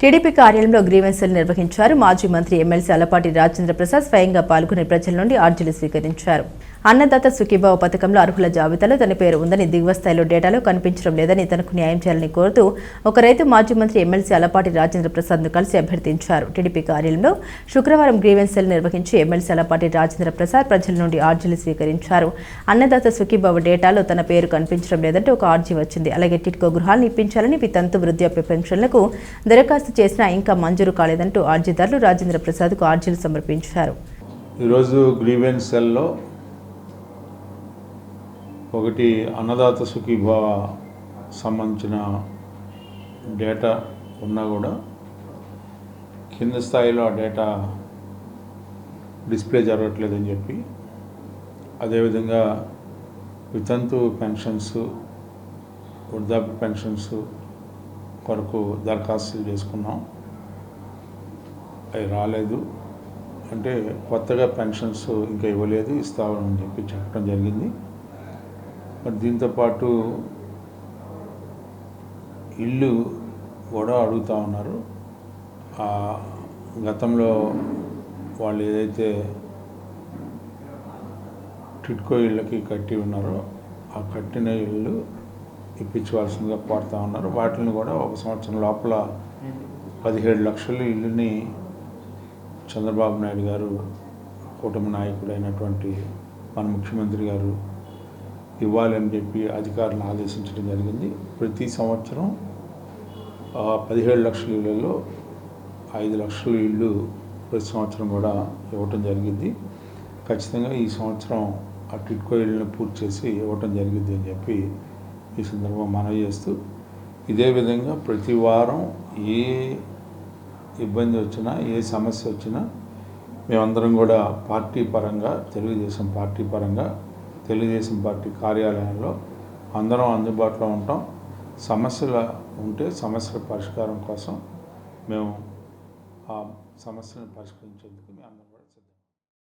TDP కార్యాలయంలో grievance cell నిర్వహించారు. మాజీ మంత్రి ఎమ్మెల్సీ అలపాటి రాజేంద్ర ప్రసాద్ స్వయంగా పాల్గొని ప్రజల నుండి ఆర్జీలు స్వీకరించారు. అన్నదాత సుఖీభావ పథకంలో అర్హుల జాబితాలో తన పేరు ఉందని దిగువ స్థాయిలో డేటాలో కనిపించడం లేదని తనకు న్యాయం చేయాలని కోరుతూ ఒక రైతు మాజీ మంత్రి ఎమ్మెల్సీ అలపాటి రాజేంద్ర ప్రసాద్ను కలిసి అభ్యర్థించారు. టీడీపీ కార్యాలయంలో శుక్రవారం గ్రీవెన్సెల్ నిర్వహించి ఎమ్మెల్సీ అలపాటి రాజేంద్ర ప్రసాద్ ప్రజల నుండి ఆర్జీలు స్వీకరించారు. అన్నదాత సుఖీభావ డేటాలో తన పేరు కనిపించడం లేదంటే ఒక ఆర్జీ వచ్చింది. అలాగే టిట్కో గృహాలను ఇప్పించాలని వితంతు వృద్ధాప్య పెన్షన్లకు దరఖాస్తు చేసినా ఇంకా మంజూరు కాలేదంటూ ఆర్జీదారులు రాజేంద్ర ప్రసాద్కు ఆర్జీలు సమర్పించారు. ఈరోజు గ్రీవెన్స్ సెల్లో ఒకటి అన్నదాత సుఖీభావ సంబంధించిన డేటా ఉన్నా కూడా కింద స్థాయిలో ఆ డేటా డిస్ప్లే జరగట్లేదని చెప్పి అదేవిధంగా వితంతు పెన్షన్స్ వృద్ధాప్య పెన్షన్స్ కొరకు దరఖాస్తులు చేసుకున్నాం. అవి రాలేదు. అంటే కొత్తగా పెన్షన్స్ ఇంకా ఇవ్వలేదు ఇస్తామని చెప్పి చెప్పడం జరిగింది. మరి దీంతోపాటు ఇల్లు కూడా అడుగుతూ ఉన్నారు. ఆ గతంలో వాళ్ళు ఏదైతే టిట్కో ఇళ్ళకి కట్టి ఉన్నారో ఆ కట్టిన ఇల్లు ఇప్పించవలసిందిగా కోరుతూ ఉన్నారు. వాటిని కూడా ఒక సంవత్సరం లోపల పదిహేడు లక్షల ఇల్లుని చంద్రబాబు నాయుడు గారు కూటమి నాయకుడైనటువంటి మన ముఖ్యమంత్రి గారు ఇవ్వాలని చెప్పి అధికారులను ఆదేశించడం జరిగింది. ప్రతి సంవత్సరం పదిహేడు లక్షల ఇళ్ళల్లో ఐదు లక్షల ఇళ్ళు ప్రతి సంవత్సరం కూడా ఇవ్వటం జరిగింది. ఖచ్చితంగా ఈ సంవత్సరం ఆ టిట్కో ఇళ్ళని పూర్తి చేసి ఇవ్వటం జరిగింది అని చెప్పి ఈ సందర్భం మనవి చేస్తూ ఇదే విధంగా ప్రతి వారం ఏ ఇబ్బంది వచ్చినా ఏ సమస్య వచ్చినా మేమందరం కూడా పార్టీ పరంగా తెలుగుదేశం పార్టీ పరంగా తెలుగుదేశం పార్టీ కార్యాలయంలో అందరం అందుబాటులో ఉంటాం. సమస్యలు ఉంటే సమస్యల పరిష్కారం కోసం మేము ఆ సమస్యను పరిష్కరించేందుకు మేము అందరం